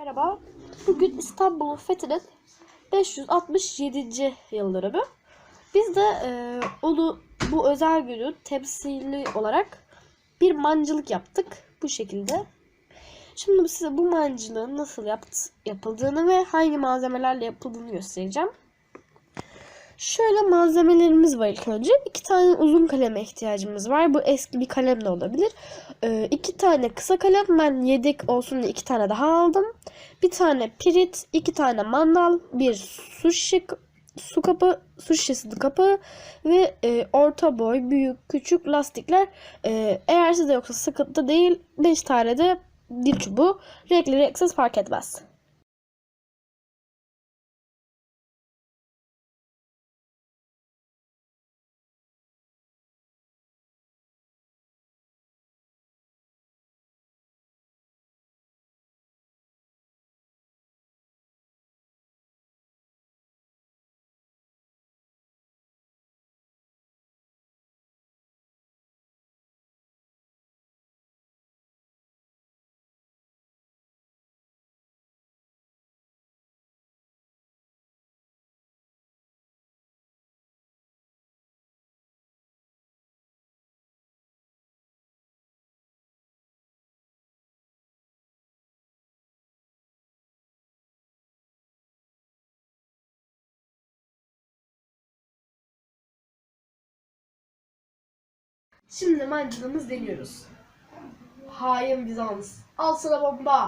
Merhaba. Bugün İstanbul'un fethinin 567. yıl dönümü. Biz de e, onu bu özel günün temsili olarak bir mancılık yaptık. Bu şekilde. Şimdi size bu mancılığın nasıl yapt yapıldığını ve hangi malzemelerle yapıldığını göstereceğim. Şöyle malzemelerimiz var ilk önce. İki tane uzun kaleme ihtiyacımız var. Bu eski bir kalem de olabilir. Ee, iki tane kısa kalem. Ben yedek olsun diye iki tane daha aldım. Bir tane pirit, iki tane mandal, bir su şişe, su kapı, su şişesinin kapağı ve e, orta boy, büyük, küçük lastikler. E, eğer sizde yoksa sıkıntı değil. 5 tane de dil çubuğu. Renkli renksiz fark etmez. Şimdi mancınımız deniyoruz. Hain Bizans. Al sana bomba.